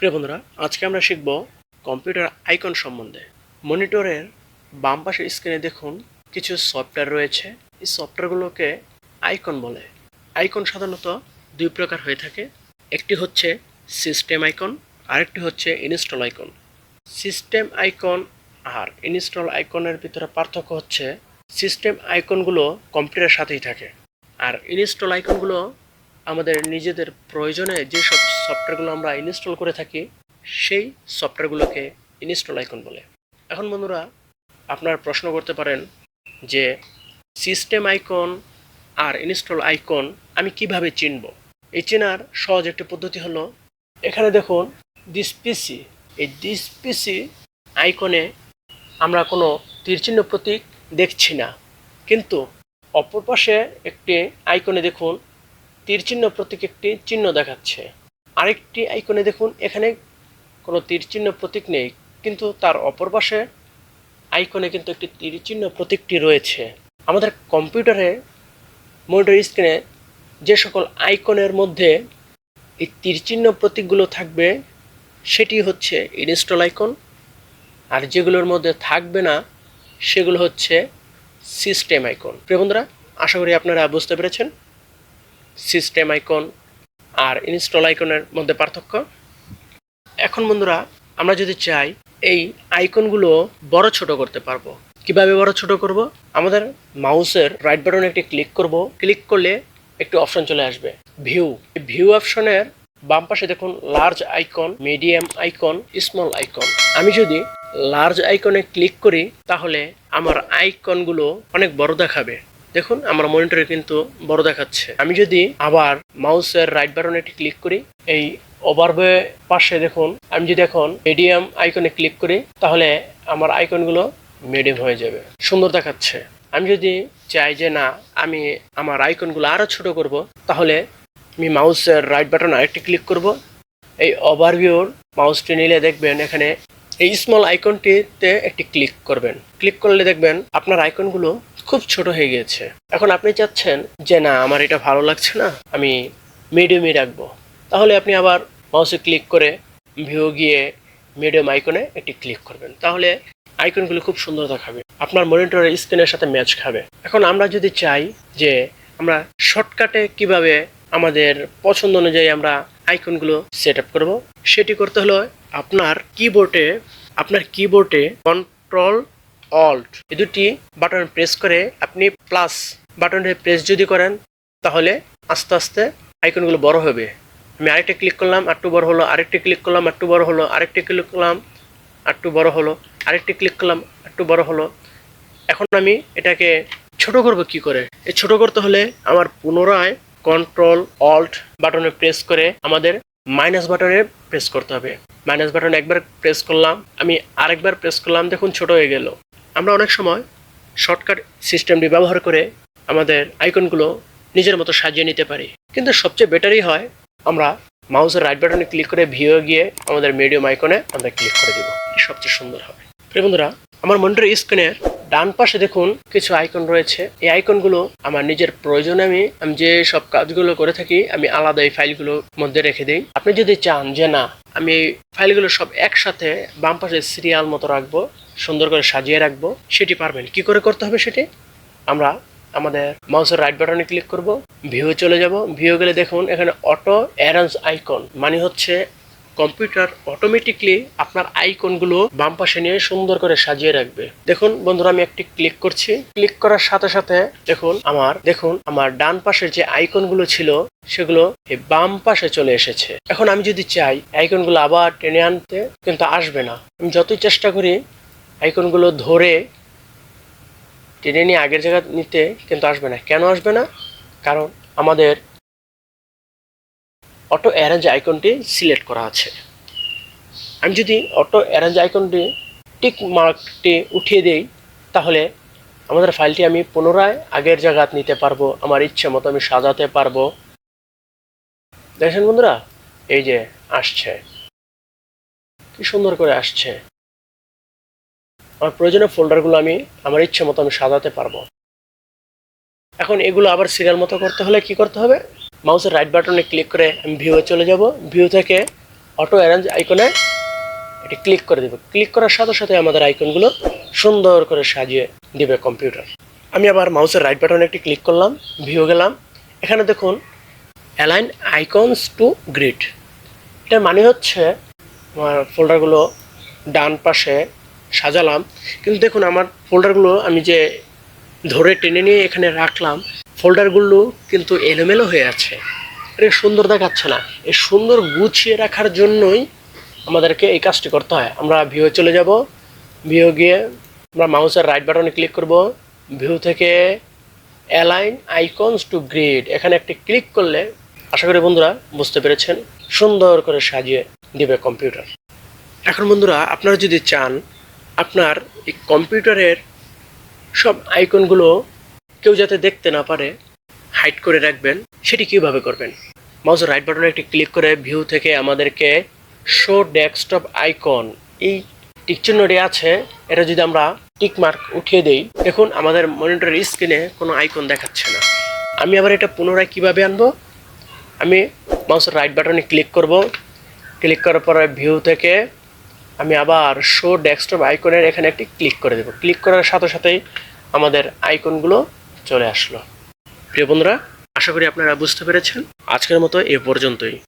প্রিয় বন্ধুরা, আজকে আমরা শিখব কম্পিউটার আইকন সম্বন্ধে। মনিটরের বাম পাশের স্ক্রিনে দেখুন, কিছু সফটওয়্যার রয়েছে। এই সফটওয়্যারগুলোকে আইকন বলে। আইকন সাধারণত দুই প্রকার হয়ে থাকে। একটি হচ্ছে সিস্টেম আইকন, আরেকটি হচ্ছে ইনস্টল আইকন। সিস্টেম আইকন আর ইনস্টল আইকনের ভিতরে পার্থক্য হচ্ছে সিস্টেম আইকনগুলো কম্পিউটারের সাথেই থাকে। আর ইনস্টল আইকনগুলো আমাদের নিজেদের প্রয়োজনে যেসব সফটওয়্যারগুলো আমরা ইনস্টল করে থাকি, সেই সফটওয়্যারগুলোকে ইনস্টল আইকন বলে। এখন বন্ধুরা, আপনার প্রশ্ন করতে পারেন যে সিস্টেম আইকন আর ইনস্টল আইকন আমি কীভাবে চিনব? এই চেনার সহজ একটি পদ্ধতি হলো, এখানে দেখুন দিস পিসি এই দিস পিসি আইকনে আমরা কোনো তীরচিহ্ন প্রতীক দেখছি না। কিন্তু অপর পাশে একটি আইকনে দেখুন, তীরচিহ্ন প্রতীক একটি চিহ্ন দেখাচ্ছে। আরেকটি আইকনে দেখুন, এখানে কোনো তীরচিহ্ন প্রতীক নেই, কিন্তু তার অপর পাশে আইকনে কিন্তু একটি তীরচিহ্ন প্রতীকটি রয়েছে। আমাদের কম্পিউটারে মনিটর স্ক্রিনে যে সকল আইকনের মধ্যে এই তীরচিহ্ন প্রতীকগুলো থাকবে, সেটি হচ্ছে ইনস্টল আইকন আর যেগুলোর মধ্যে থাকবে না, সেগুলো হচ্ছে সিস্টেম আইকন প্রিয় বন্ধুরা, আশা করি আপনারা বুঝতে পেরেছেন। সিস্টেম আইকন আর ইনস্টল আইকনের মধ্যে পার্থক্য। এখন বন্ধুরা, আমরা যদি চাই এই আইকনগুলো বড় ছোট করতে পারব। কীভাবে বড় ছোট করব? আমাদের মাউসের রাইট বাটনে একটি ক্লিক করব। ক্লিক করলে একটি অপশন চলে আসবে ভিউ ভিউ অপশনের বাম পাশে দেখুন large icon medium icon small icon আমি যদি লার্জ আইকনে ক্লিক করি, তাহলে আমার আইকনগুলো অনেক বড় দেখাবে। দেখুন, আমার মনিটরে কিন্তু বড় দেখাচ্ছে। আমি যদি আবার মাউসের রাইট বাটনে ক্লিক করি, এই ওভারওয়ে পাশে দেখুন, আমি যদি এখন মিডিয়াম আইকনে ক্লিক করি, তাহলে আমার আইকনগুলো মিডিয়াম হয়ে যাবে। সুন্দর দেখাচ্ছে। আমি যদি চাই যে না, আমি আমার আইকনগুলো আরও ছোট করব, তাহলে আমি মাউসের রাইট বাটন আরেকটি ক্লিক করব। এই ওভারভিউর মাউসটি নিলে দেখবেন, এখানে এই স্মল আইকনটিতে একটি ক্লিক করবেন। ক্লিক করলে দেখবেন, আপনার আইকনগুলো খুব ছোট হয়ে গিয়েছে। এখন আপনি চাচ্ছেন যে, না, আমার এটা ভালো লাগছে না, আমি মিডিয়ামই রাখব। তাহলে আপনি আবার মাউসে ক্লিক করে ভিউ গিয়ে মিডিয়াম আইকনে একটি ক্লিক করবেন। তাহলে আইকনগুলো খুব সুন্দর দেখাবে। আপনার মনিটরের স্ক্রিনের সাথে ম্যাচ খাবে। এখন আমরা যদি চাই যে, আমরা শর্টকাটে কীভাবে আমাদের পছন্দ অনুযায়ী আমরা আইকনগুলো সেট আপ করব, সেটি করতে হলো আপনার কিবোর্ডে আপনার কিবোর্ডে কন্ট্রোল অল্ট এই দুটি বাটন প্রেস করে আপনি প্লাস বাটনে প্রেস যদি করেন, তাহলে আস্তে আস্তে আইকনগুলো বড় হবে। আমি আরেকটা ক্লিক করলাম একটু বড় হলো, আরেকটি ক্লিক করলাম একটু বড় হলো, আরেকটি ক্লিক করলাম একটু বড় হলো, আরেকটি ক্লিক করলাম একটু বড় হলো। এখন আমি এটাকে ছোট করব কি করে? এই ছোট করতে হলে আমার পুনরায় কন্ট্রোল অল্ট বাটনে প্রেস করে আমাদের মাইনাস বাটনে প্রেস করতে হবে। মাইনাস বাটন একবার প্রেস করলাম, আমি আরেকবার প্রেস করলাম, দেখুন ছোট হয়ে গেল। আমরা অনেক সময় শর্টকাট সিস্টেমটি ব্যবহার করে আমাদের আইকনগুলো নিজের মতো সাজিয়ে নিতে পারি। কিন্তু সবচেয়ে বেটারই হয়, আমরা মাউসের রাইট বাটনে ক্লিক করে ভিও গিয়ে আমাদের মিডিয়াম আইকনে আমরা ক্লিক করে দিব। সবচেয়ে সুন্দর হবে প্রিয় বন্ধুরা, আমার মনিটর স্ক্রিনের ডান পাশে দেখুন কিছু আইকন রয়েছে। এই আইকনগুলো আমার নিজের প্রয়োজনে আমি আমি যে সব কাজগুলো করে থাকি, আমি আলাদা এই ফাইলগুলোর মধ্যে রেখে দিই। আপনি যদি চান যে না, আমি এই ফাইলগুলো সব একসাথে বাম পাশে সিরিয়াল মতো রাখব সুন্দর করে সাজিয়ে রাখব, সেটি পারবেন। কি করে করতে হবে সেটি? আমরা আমাদের মাউসের রাইট বাটনে ক্লিক করব ভিউ চলে যাব। ভিউ গেলে দেখুন, এখানে অটো অ্যারেঞ্জ আইকন মানে হচ্ছে কম্পিউটার অটোমেটিকলি আপনার আইকনগুলো বাম পাশে নিয়ে সুন্দর করে সাজিয়ে রাখবে। দেখুন বন্ধুরা, আমি একটি ক্লিক করছি। ক্লিক করার সাথে সাথে দেখুন আমার দেখুন আমার ডান পাশের যে আইকনগুলো ছিল, সেগুলো এই বাম পাশে চলে এসেছে। এখন আমি যদি চাই আইকনগুলো আবার টেনে আনতে, কিন্তু আসবে না। আমি যতই চেষ্টা করি আইকনগুলো ধরে টেনে নিয়ে আগের জায়গা নিতে কিন্তু আসবে না। কেন আসবে না? কারণ আমাদের অটো অ্যারেঞ্জ আইকনটি সিলেক্ট করা আছে। আমি যদি অটো অ্যারেঞ্জ আইকনটি টিক মার্কটি উঠিয়ে দেই, তাহলে আমাদের ফাইলটি আমি পুনরায় আগের জায়গা নিতে পারব, আমার ইচ্ছে মতো আমি সাজাতে পারব। দেখেন বন্ধুরা, এই যে আসছে। কি সুন্দর করে আসছে। আমার প্রয়োজনীয় ফোল্ডারগুলো আমি, আমার ইচ্ছে মতো আমি সাজাতে পারব। এখন এগুলো আবার সিরিয়াল মতো করতে হলে কি করতে হবে? মাউসের রাইট বাটনে ক্লিক করে আমি ভিউয়ে চলে যাব। ভিউ থেকে অটো অ্যারেঞ্জ আইকনে এটি ক্লিক করে দেবে। ক্লিক করার সাথে সাথে আমাদের আইকনগুলো সুন্দর করে সাজিয়ে দিবে কম্পিউটার আমি আবার মাউসের রাইট বাটনে একটি ক্লিক করলাম ভিউ গেলাম। এখানে দেখুন অ্যালাইন আইকনস টু গ্রিড এটার মানে হচ্ছে, আমার ফোল্ডারগুলো ডান পাশে সাজালাম। কিন্তু দেখুন, আমার ফোল্ডারগুলো আমি যে ধরে টেনে নিয়ে এখানে রাখলাম ফোল্ডারগুলো কিন্তু এলোমেলো হয়ে আছে। এটা সুন্দর দেখাচ্ছে না। এই সুন্দর গুছিয়ে রাখার জন্যই আমাদেরকে এই কাজটি করতে হয়। আমরা ভিউ চলে যাব। ভিউ গিয়ে আমরা মাউসের রাইট বাটনে ক্লিক করব। ভিউ থেকে অ্যালাইন আইকনস টু গ্রিড এখানে একটি ক্লিক করলে, আশা করি বন্ধুরা বুঝতে পেরেছেন, সুন্দর করে সাজিয়ে দিবে কম্পিউটার এখন বন্ধুরা, আপনারা যদি চান আপনার এই কম্পিউটারের সব আইকনগুলো কেউ যাতে দেখতে না পারে হাইড করে রাখবেন, সেটি কীভাবে করবেন? মাউসের রাইট বাটনে একটি ক্লিক করে ভিউ থেকে আমাদেরকে শো ডেস্কটপ আইকন এই টিক চিহ্নটি আছে। এটা যদি আমরা টিক মার্ক উঠিয়ে দেই, দেখুন আমাদের মনিটরের স্ক্রিনে কোনো আইকন দেখাচ্ছে না। আমি আবার এটা পুনরায় কীভাবে আনব? আমি মাউসের রাইট বাটনে ক্লিক করব। ক্লিক করার পরে ভিউ থেকে আমি আবার শো ডেস্কটপ আইকনের এখানে একটি ক্লিক করে দেব। ক্লিক করার সাথে সাথেই আমাদের আইকনগুলো চলে আসলো। প্রিয় বন্ধুরা, আশা করি আপনারা বুঝতে পেরেছেন। আজকের মতো এ পর্যন্তই।